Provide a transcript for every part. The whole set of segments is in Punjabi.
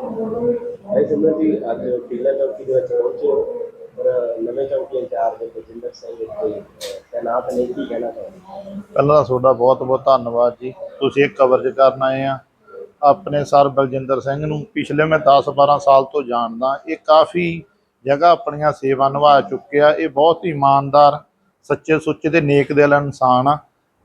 ਭਾਈ ਸਿਮਰਨ ਜੀ, ਅੱਜ ਟੀਲਾ ਚੌਕੀ ਦੇ ਵਿੱਚ ਪਹੁੰਚੇ ਹੋ ਔਰ ਨਵੇਂ ਚੌਕੀ ਇੰਚਾਰਜ ਬਜਿੰਦਰ ਸਿੰਘ ਇੱਥੇ ਤੈਨਾਤ ਨੇ, ਕੀ ਕਹਿਣਾ ਚਾਹੁੰਦੇ ਪਹਿਲਾਂ ਤਾਂ ਤੁਹਾਡਾ ਬਹੁਤ ਬਹੁਤ ਧੰਨਵਾਦ ਜੀ। ਤੁਸੀਂ ਇਹ ਕਵਰੇਜ ਕਰਨ ਆਏ ਆ। ਆਪਣੇ ਸਰ ਬਲਜਿੰਦਰ ਸਿੰਘ ਨੂੰ ਪਿਛਲੇ ਮੈਂ 10 12 ਸਾਲ ਤੋਂ ਜਾਣਦਾ, ਇਹ ਕਾਫੀ ਜਗ੍ਹਾ ਆਪਣੀਆਂ ਸੇਵਾ ਨਿਭਾ ਚੁੱਕਿਆ। ਇਹ ਬਹੁਤ ਹੀ ਇਮਾਨਦਾਰ, ਸੱਚੇ ਸੁੱਚੇ ਤੇ ਨੇਕ ਦਿਲ ਇਨਸਾਨ ਆ।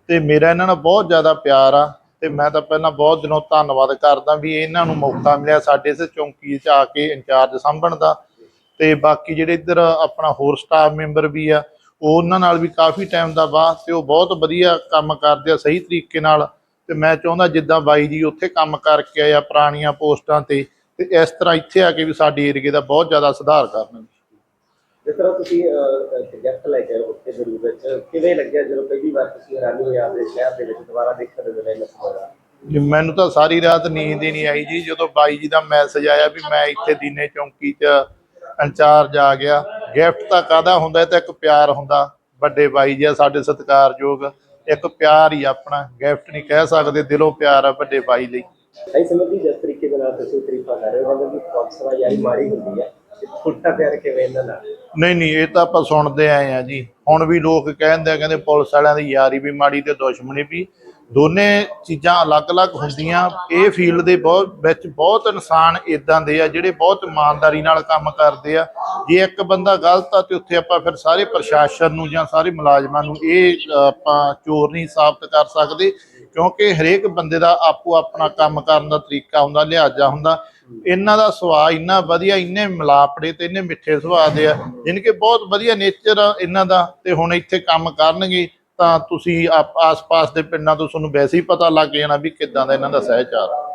ਤੇ ਮੇਰਾ ਇਹਨਾਂ ਨਾਲ ਬਹੁਤ ਜ਼ਿਆਦਾ ਪਿਆਰ ਆ। ਤੇ ਮੈਂ ਤਾਂ ਪਹਿਲਾਂ ਬਹੁਤ ਦਿਨੋਂ ਧੰਨਵਾਦ ਕਰਦਾ ਵੀ ਇਹਨਾਂ ਨੂੰ ਮੌਕਾ ਮਿਲਿਆ ਸਾਡੇ ਇਸ ਚੌਂਕੀ 'ਚ ਆ ਕੇ ਇੰਚਾਰਜ ਸੰਭਣ ਦਾ। ਤੇ ਬਾਕੀ ਜਿਹੜੇ ਇੱਧਰ ਆਪਣਾ ਹੋਰ ਸਟਾਫ ਮੈਂਬਰ ਵੀ ਆ, ਉਹ ਉਹਨਾਂ ਨਾਲ ਵੀ ਕਾਫੀ ਟਾਈਮ ਦਾ ਬਾਅਦ ਤੇ ਉਹ ਬਹੁਤ ਵਧੀਆ ਕੰਮ ਕਰਦੇ ਆ ਸਹੀ ਤਰੀਕੇ ਨਾਲ। ਤੇ ਮੈਂ ਚਾਹੁੰਦਾ ਜਿੱਦਾਂ ਬਾਈ ਜੀ ਉੱਥੇ ਕੰਮ ਕਰਕੇ ਆਏ ਆ ਪੁਰਾਣੀਆਂ ਪੋਸਟਾਂ ਤੇ ਤੇ ਇਸ ਤਰ੍ਹਾਂ ਇੱਥੇ ਆ ਕੇ ਵੀ ਸਾਡੇ ਏਰੀਏ ਦਾ ਬਹੁਤ ਜ਼ਿਆਦਾ ਸੁਧਾਰ ਕਰਨ। ਜਿਸ ਤਰ੍ਹਾਂ ਤੁਸੀਂ ਗੈਸਟ ਲੈ ਕੇ ਆਏ ਹੋ ਉੱਥੇ ਜ਼ਰੂਰ ਵਿੱਚ ਕਿਵੇਂ ਲੱਗਿਆ ਜਦੋਂ ਪਹਿਲੀ ਵਾਰ ਤੁਸੀਂ ਹੈਰਾਨੀ ਹੋਏ ਆਪਣੇ ਸ਼ਹਿਰ ਦੇ ਵਿੱਚ ਦੁਬਾਰਾ ਦੇਖਣ ਦੇ ਵੇਲੇ ਨਸਵਾਰਾ ਜੀ, ਮੈਨੂੰ ਤਾਂ ਸਾਰੀ ਰਾਤ ਨੀਂਦ ਹੀ ਨਹੀਂ ਆਈ ਜੀ। ਜਦੋਂ ਬਾਈ ਜੀ ਦਾ ਮੈਸੇਜ ਆਇਆ ਵੀ ਮੈਂ ਇੱਥੇ ਦੀਨੇ ਚੌਂਕੀ 'ਚ ਇੰਚਾਰਜ ਆ ਗਿਆ ਗਿਫਟ ਤਾਂ ਕਾਦਾ ਹੁੰਦਾ ਤਾਂ ਇੱਕ ਪਿਆਰ ਹੁੰਦਾ। ਵੱਡੇ ਬਾਈ ਜੀ ਆ ਸਾਡੇ ਸਤਿਕਾਰਯੋਗ ਇੱਕ ਪਿਆਰ ਹੀ ਆਪਣਾ ਗਿਫਟ ਨਹੀਂ ਕਹਿ ਸਕਦੇ ਦਿਲੋਂ ਪਿਆਰ ਆ ਵੱਡੇ ਬਾਈ ਲਈ। ਜਿਸ ਤਰੀਕੇ ਦੇ ਨਾਲ ਤੁਸੀਂ ਤਰੀਫਾ ਕਰ ਰਹੇ ਹੋ ਕਹਿੰਦੇ ਕਿ ਕੌਂਸਲਾ ਯਾਰੀ ਮਾੜੀ ਹੁੰਦੀ ਹੈ ਛੋਟਾ ਪਿਆਰ ਕਿਵੇਂ ਇਹਨਾਂ ਨਾਲ? ਨਹੀਂ ਨਹੀਂ, ਇਹ ਤਾਂ ਆਪਾਂ ਸੁਣਦੇ ਆਏ ਆ ਜੀ। ਹੁਣ ਵੀ ਲੋਕ ਕਹਿੰਦੇ ਆ, ਕਹਿੰਦੇ ਪੁਲਿਸ ਵਾਲਿਆਂ ਦੀ ਯਾਰੀ ਵੀ ਮਾੜੀ ਤੇ ਦੁਸ਼ਮਣੀ ਵੀ। ਦੋਨੇ ਚੀਜ਼ਾਂ ਅਲੱਗ-ਅਲੱਗ ਹੁੰਦੀਆਂ। ਇਹ ਫੀਲਡ ਦੇ ਬਹੁਤ, ਵਿੱਚ ਬਹੁਤ ਇਨਸਾਨ ਇਦਾਂ ਦੇ ਆ, ਜਿਹੜੇ ਬਹੁਤ ਇਮਾਨਦਾਰੀ ਨਾਲ ਕੰਮ ਕਰਦੇ ਆ। ਜੇ ਇੱਕ ਬੰਦਾ ਗਲਤ ਆ ਤੇ ਉੱਥੇ ਆਪਾਂ ਫਿਰ ਸਾਰੇ ਪ੍ਰਸ਼ਾਸਨ ਨੂੰ ਜਾਂ ਸਾਰੇ ਮੁਲਾਜ਼ਮਾਂ ਨੂੰ ਇਹ, ਆਪਾਂ ਚੋਰ ਨਹੀਂ ਸਾਬਤ ਕਰ ਸਕਦੇ। ਕਿਉਂਕਿ ਹਰੇਕ ਬੰਦੇ ਦਾ ਆਪੋ ਆਪਣਾ ਕੰਮ ਕਰਨ ਦਾ ਤਰੀਕਾ ਹੁੰਦਾ, ਲਿਹਾਜ਼ਾ ਹੁੰਦਾ। ਇਹਨਾਂ ਦਾ ਸੁਭਾਅ ਇੰਨਾ ਵਧੀਆ, ਇੰਨੇ ਮਿਲਾਪੜੇ ਤੇ ਇੰਨੇ ਮਿੱਠੇ ਸੁਭਾਅ ਦੇ ਆ ਜਿਨ ਕਿ ਬਹੁਤ ਵਧੀਆ ਨੇਚਰ ਆ ਇਹਨਾਂ ਦਾ, ਤੇ ਹੁਣ ਇੱਥੇ ਕੰਮ ਕਰਨਗੇ, ਤਾਂ ਤੁਸੀਂ ਆਪ- ਆਸ-ਪਾਸ ਦੇ ਪਿੰਡਾਂ ਤੋਂ ਤੁਹਾਨੂੰ ਵੈਸੇ ਹੀ ਪਤਾ ਲੱਗ ਜਾਣਾ ਵੀ ਕਿੱਦਾਂ ਦਾ ਇਹਨਾਂ ਦਾ ਸਹਿਚਾਰ ਆ।